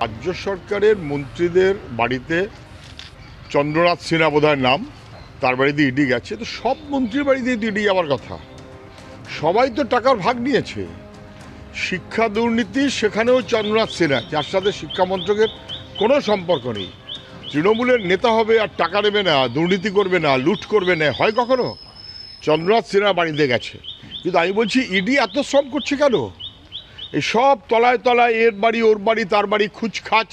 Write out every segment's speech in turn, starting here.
রাজ্য সরকারের মন্ত্রীদের বাড়িতে চন্দ্রনাথ সিনহা বোধহয় নাম, তার বাড়িতে ইডি গেছে, তো সব মন্ত্রীর বাড়িতে ইডি যাওয়ার কথা। সবাই তো টাকার ভাগ নিয়েছে। শিক্ষা দুর্নীতি সেখানেও চন্দ্রনাথ সিনহা, যার সাথে শিক্ষামন্ত্রকের কোনো সম্পর্ক নেই। তৃণমূলের নেতা হবে আর টাকা নেবে না, দুর্নীতি করবে না, লুট করবে না, হয় কখনো? চন্দ্রনাথ সিনহা বাড়িতে গেছে। কিন্তু আমি বলছি, ইডি এত শ্রম করছে কেন? এই সব তলায় তলায় এর বাড়ি, ওর বাড়ি, তার বাড়ি, খুচখাচ।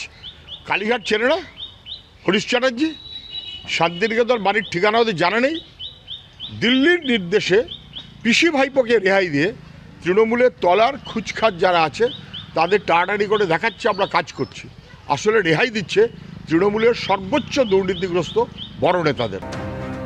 কালীঘাট চেনে না? হরিশ চ্যাটার্জি? শান্তিনিকেতন বাড়ির ঠিকানা ওদের জানা নেই। দিল্লির নির্দেশে পিসি ভাইপোকে রেহাই দিয়ে তৃণমূলের তলার খুচখাচ যারা আছে, তাদের টাড়াটাড়ি করে দেখাচ্ছে, আমরা কাজ করছি। আসলে রেহাই দিচ্ছে তৃণমূলের সর্বোচ্চ দুর্নীতিগ্রস্ত বড় নেতাদের।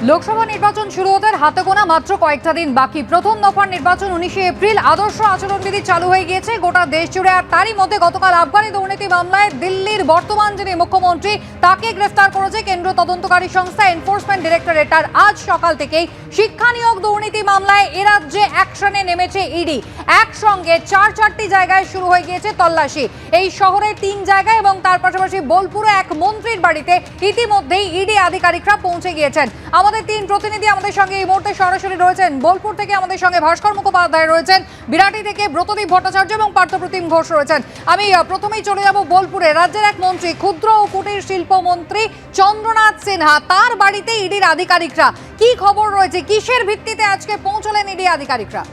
লোকসভা নির্বাচন শুরু হতে হাতে গোনা মাত্র কয়েকটা দিন বাকি। প্রথম দফার নির্বাচন উনিশে এপ্রিল, আদর্শ আচরণবিধি চালু হয়ে গিয়েছে গোটা দেশ জুড়ে, আর তারই মধ্যে গতকাল আফগানি দুর্নীতি মামলায় দিল্লির বর্তমান যিনি মুখ্যমন্ত্রী, তাকে গ্রেফতার করেছে কেন্দ্র তদন্তকারী সংস্থা এনফোর্সমেন্ট ডিরেক্টরেট। আর আজ সকাল থেকেই শিক্ষা নিয়োগ দুর্নীতি মামলায় এ রাজ্যে অ্যাকশনে নেমেছে ইডি। একসঙ্গে চার চারটি জায়গায় শুরু হয়ে গিয়েছে তল্লাশি। এই শহরের তিন জায়গায় এবং তার পাশাপাশি বোলপুরে এক মন্ত্রীর বাড়িতে ইতিমধ্যেই ইডি আধিকারিকরা পৌঁছে গিয়েছেন। আমাদের তিন প্রতিনিধি আমাদের সঙ্গে এই মুহূর্তে সরাসরি রয়েছেন। বোলপুর থেকে আমাদের সঙ্গে ভাস্কর মুখোপাধ্যায় রয়েছেন। বিরাটি থেকে ব্রতদীপ ভট্টাচার্য এবং পার্থপ্রতিম ঘোষ রয়েছেন। আমি প্রথমেই চলে যাব বোলপুরে। রাজ্যের এক মন্ত্রী, ক্ষুদ্র ও কুটির শিল্প মন্ত্রী চন্দ্রনাথ সিনহা, তার বাড়িতে ইডির আধিকারিকরা। কি খবর রয়েছে? কিসের ভিত্তিতে আজকে পৌঁছলেন ইডি আধিকারিকরা?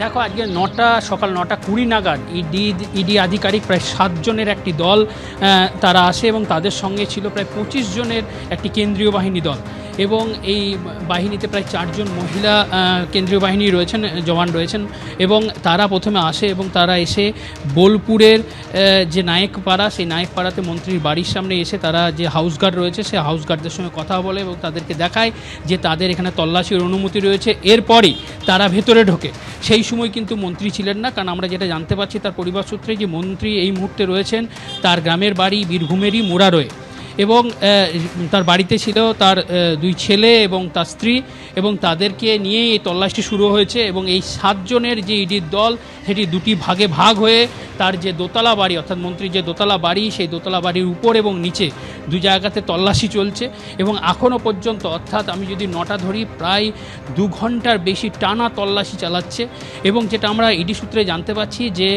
দেখো, আজকে নটা, সকাল নটা কুড়ি নাগাদ ইডি ইডি আধিকারিক প্রায় সাতজনের একটি দল তারা আসে এবং তাদের সঙ্গে ছিল প্রায় পঁচিশ জনের একটি কেন্দ্রীয় বাহিনী দল। এবং এই বাহিনীতে প্রায় চারজন মহিলা কেন্দ্রীয় বাহিনী রয়েছেন, জওয়ান রয়েছেন এবং তারা প্রথমে আসে এবং তারা এসে বোলপুরের যে নায়েকপাড়া, সেই নায়েকপাড়াতে মন্ত্রীর বাড়ির সামনে এসে তারা যে হাউস গার্ড রয়েছে সেই হাউস গার্ডদের সঙ্গে কথা বলে এবং তাদেরকে দেখায় যে তাদের এখানে তল্লাশির অনুমতি রয়েছে। এরপরই তারা ভেতরে ঢোকে। সেই সময় কিন্তু মন্ত্রী ছিলেন না, কারণ আমরা যেটা জানতে পারছি তার পরিবার সূত্রে যে মন্ত্রী এই মুহূর্তে রয়েছেন, তার গ্রামের বাড়ি বীরভূমেরই মুরারোয়ে। এবং তার বাড়িতে ছিল তার দুই ছেলে এবং তার স্ত্রী এবং তাদেরকে নিয়ে এই তল্লাশি শুরু হয়েছে এবং এই সাতজনের যে ইডির দল, সেটি দুটি ভাগে ভাগ হয়ে তার যে দোতলা বাড়ি, অর্থাৎ মন্ত্রীর যে দোতলা বাড়ি, সেই দোতলা বাড়ির উপর এবং নিচে দু জায়গাতে তল্লাশি চলছে এবং এখনও পর্যন্ত, অর্থাৎ আমি যদি নটা ধরি, প্রায় দু ঘণ্টার বেশি টানা তল্লাশি চালাচ্ছে এবং যেটা আমরা ইডি সূত্রে জানতে পারছি যে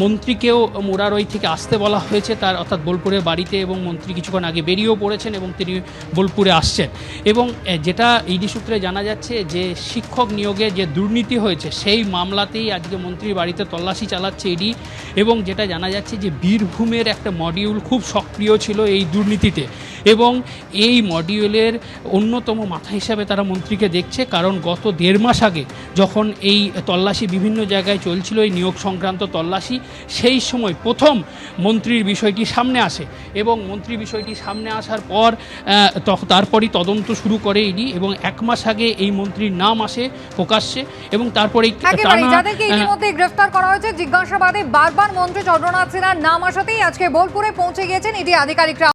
মন্ত্রীকেও মুরারই থেকে আসতে বলা হয়েছে, তার অর্থাৎ বোলপুরের বাড়িতে এবং মন্ত্রী কিছুক্ষণ আগে বেরিয়েও পড়েছেন এবং তিনি বোলপুরে আসছেন। এবং যেটা ইডি সূত্রে জানা যাচ্ছে যে শিক্ষক নিয়োগে যে দুর্নীতি হয়েছে, সেই মামলাতেই আজকে মন্ত্রীর বাড়িতে তল্লাশি চালাচ্ছে ইডি এবং যেটা জানা যাচ্ছে যে বীরভূমের একটা মডিউল খুব সক্রিয় ছিল এই দুর্নীতিতে এবং এই মডিউলের অন্যতম মাথা হিসাবে তারা মন্ত্রীকে দেখছে কারণ গত দেড় মাস আগে যখন এই তল্লাশি বিভিন্ন জায়গায় চলছিল এই নিয়োগ সংক্রান্ত তল্লাশি সেই সময় প্রথম মন্ত্রীর বিষয়টি সামনে আসে। এবং মন্ত্রী বিষয়টি সামনে আসার পর তারপরই তদন্ত শুরু করে ইডি এবং এক মাস আগে এই মন্ত্রীর নাম আসে প্রকাশ্যে এবং তারপরে একেবারে যাদেরকে ইতিমধ্যে গ্রেফতার করা হয়েছে জিজ্ঞাসাবাদে বারবার মন্ত্রী চন্দ্রনাথ সিনহার নাম আসাতেই আজকে বোলপুরে পৌঁছে গিয়েছেন ইডি আধিকারিকরা।